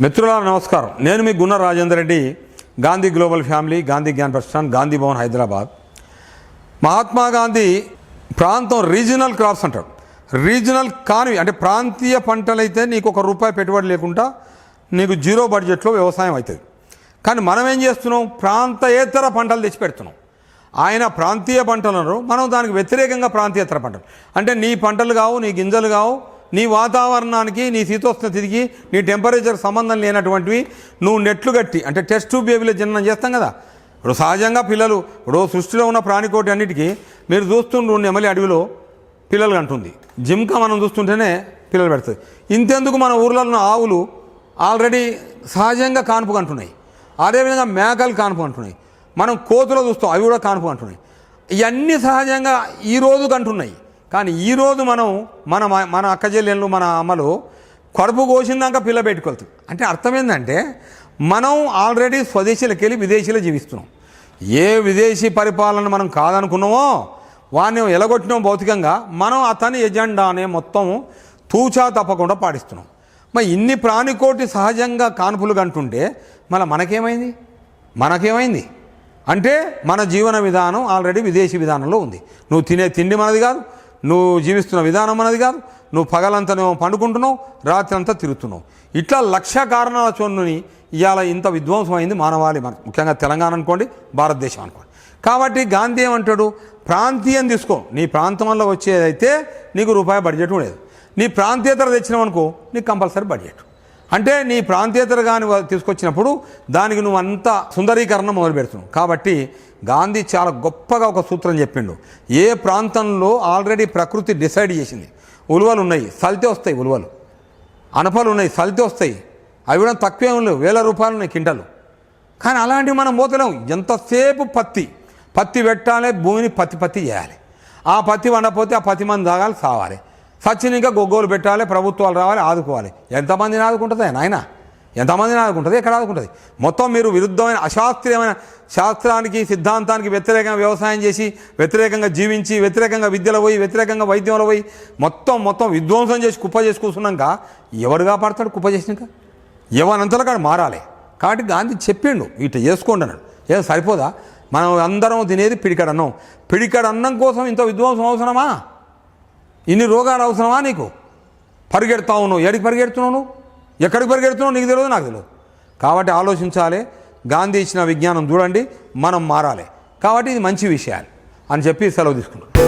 మిత్రులారా నమస్కారం. నేను మీ గున్న రాజేందర్ రెడ్డి గాంధీ గ్లోబల్ ఫ్యామిలీ గాంధీ జ్ఞాన్ ప్రతిష్టాన్ గాంధీ భవన్ హైదరాబాద్. మహాత్మా గాంధీ ప్రాంతం రీజనల్ క్రాప్స్ అంటారు. రీజనల్ కానివి అంటే ప్రాంతీయ పంటలైతే నీకు ఒక రూపాయి పెట్టుబడి లేకుండా నీకు జీరో బడ్జెట్లో వ్యవసాయం అవుతుంది. కానీ మనం ఏం చేస్తున్నాం? ప్రాంతయేతర పంటలు తెచ్చి పెడుతున్నాం. ఆయన ప్రాంతీయ పంటలను మనం దానికి వ్యతిరేకంగా ప్రాంతీయేతర పంటలు. అంటే నీ పంటలు కావు నీ గింజలు కావు నీ వాతావరణానికి నీ శీతోష్ణ తిరిగి నీ టెంపరేచర్ సంబంధం లేనటువంటివి నువ్వు నెట్లు కట్టి అంటే టెస్ట్ బేబీలో జననం చేస్తాం కదా. ఇప్పుడు సహజంగా పిల్లలు ఇప్పుడు సృష్టిలో ఉన్న ప్రాణికోటి అన్నిటికీ మీరు చూస్తుండ్రు నెమలి అడవిలో పిల్లలు అంటుంది. జిమ్కా మనం చూస్తుంటేనే పిల్లలు పెడుతుంది ఇంతెందుకు మన ఊర్లలో ఉన్న ఆవులు ఆల్రెడీ సహజంగా కాన్పు కంటున్నాయి అదేవిధంగా మేకలు కాన్పు అంటున్నాయి. మనం కోతులు చూస్తాం అవి కూడా కాన్పు అంటున్నాయి. ఇవన్నీ సహజంగా ఈ రోజు కంటున్నాయి కానీ ఈరోజు మనం మన మన అక్క చెల్లెళ్ళు మన అమ్మలు కడుపు కోసిందాక పిల్ల పెట్టుకెళ్తాం అంటే అర్థం ఏంటంటే మనం ఆల్రెడీ స్వదేశీలకు వెళ్ళి విదేశీలో జీవిస్తున్నాం. ఏ విదేశీ పరిపాలన మనం కాదనుకున్నామో వాడిని ఎలగొట్టినాం భౌతికంగా మనం అతని ఎజెండానే మొత్తం తూచా తప్పకుండా పాటిస్తున్నాం. మరి ఇన్ని ప్రాణికోటి సహజంగా కాన్పులు కంటుంటే మళ్ళీ మనకేమైంది? మనకేమైంది? అంటే మన జీవన విధానం ఆల్రెడీ విదేశీ విధానంలో ఉంది. నువ్వు తినే తిండి మనది కాదు. నువ్వు జీవిస్తున్న విధానం అనేది కాదు. నువ్వు పగలంతా పండుకుంటున్నావు రాత్రి అంతా తిరుగుతున్నావు. ఇట్లా లక్ష కారణాల చూడని ఇవాళ ఇంత విధ్వంసం అయింది మానవాళి మన ముఖ్యంగా తెలంగాణ అనుకోండి భారతదేశం అనుకోండి. కాబట్టి గాంధీ ఏమంటాడు? ప్రాంతీయం తీసుకో. నీ ప్రాంతంలో వచ్చేదైతే నీకు రూపాయి బడ్జెట్ లేదు నీ ప్రాంతీయతర తెచ్చినావు అనుకో నీకు కంపల్సరీ బడ్జెట్. అంటే నీ ప్రాంతీయతర కానీ తీసుకొచ్చినప్పుడు దానికి నువ్వు అంత సుందరీకరణ మొదలు పెడుతున్నావు. కాబట్టి గాంధీ చాలా గొప్పగా ఒక సూత్రం చెప్పిండు. ఏ ప్రాంతంలో ఆల్రెడీ ప్రకృతి డిసైడ్ చేసింది? ఉలువలు ఉన్నాయి సల్తే వస్తాయి ఉలువలు. అనపలు ఉన్నాయి సల్తే వస్తాయి. అవి కూడా తక్కువే లేవు వేల రూపాయలు ఉన్నాయి కింటలు కానీ అలాంటివి మనం పోతలేము ఎంతసేపు పత్తి? పత్తి పెట్టాలి భూమిని పత్తి పత్తి చేయాలి. ఆ పత్తి వండపోతే ఆ పత్తి మంది తాగాలి సావాలి. సచిన్ ఇంకా గొగ్గోలు పెట్టాలి ప్రభుత్వాలు రావాలి ఆదుకోవాలి. ఎంతమందిని ఆదుకుంటుంది నాయన ఎంతమందిని ఆదుకుంటుంది? ఎక్కడ ఆదుకుంటుంది? మొత్తం మీరు విరుద్ధమైన అశాస్త్రీయమైన శాస్త్రానికి సిద్ధాంతానికి వ్యతిరేకంగా వ్యవసాయం చేసి వ్యతిరేకంగా జీవించి వ్యతిరేకంగా విద్యలో పోయి వ్యతిరేకంగా వైద్యంలో పోయి మొత్తం మొత్తం విధ్వంసం చేసి కుప్ప చేసి కూర్చున్నాక ఎవడు కాపాడతాడు కుప్ప చేసినాక? ఎవనంతలో కాడు మారాలి. కాబట్టి గాంధీ చెప్పిండు ఇట్లా చేసుకోండి అన్నాడు. ఏం సరిపోదా? మనం అందరం తినేది పిడికడ అన్నం అన్నం కోసం ఇంత విధ్వంసం అవసరమా? ఇన్ని రోగాలు అవసరమా నీకు? పరిగెడతావు నువ్వు. ఎడికి పరిగెడుతున్నావు నువ్వు? ఎక్కడికి పరిగెడుతున్నావు? నీకు తెలియదు నాకు తెలియదు. కాబట్టి ఆలోచించాలి. గాంధీ ఇచ్చిన విజ్ఞానం చూడండి మనం మారాలి. కాబట్టి ఇది మంచి విషయాలు అని చెప్పి సెలవు తీసుకున్నాం